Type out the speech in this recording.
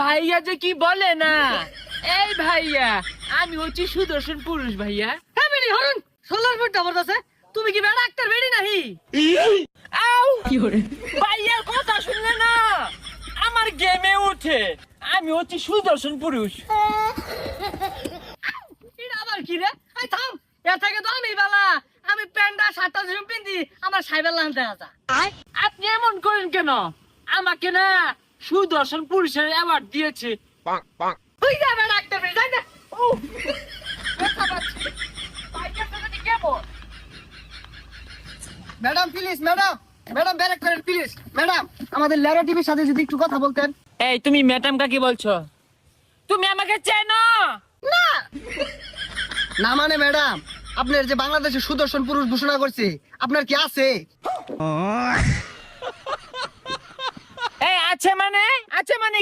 ভাইয়া যে কি বলে না? এই ভাইয়া আমি হচ্ছি সুদর্শন পুরুষ ভাইয়া। হ্যাঁ হরুন সোলার ফুট ডাবর আছে তুমি কি বেড়া ডাক্তার বেড়ি নাহি? আউ ভাইয়ার কথা শুনলে না? আমার গেমে উঠে। আমি হচ্ছি সুদর্শন পুরুষ। এটা আবার কি রে? আই থাম এর থেকে তো আমি বালা। আমি প্যান্ডা শার্টটা যেরকম পিন্দি আমার সাইবেল লান দেখা যা। আপনি এমন করেন কেন? আমাকে না সুদর্শন পুরুষের অ্যাওয়ার্ড দিয়েছে। তুই ডাক্তার যাই না। ও ম্যাডাম প্লিজ ম্যাডাম। ম্যাডাম ব্যারেক করেন প্লিজ ম্যাডাম আমাদের ল্যারা টিভির সাথে যদি একটু কথা বলতেন। এই তুমি ম্যাডাম কাকে বলছো? তুমি আমাকে চেনো? না! না মানে ম্যাডাম আপনার যে বাংলাদেশের সুদর্শন পুরুষ ঘোষণা করছে আপনার কি আছে? এই আছে মানে আছে মানে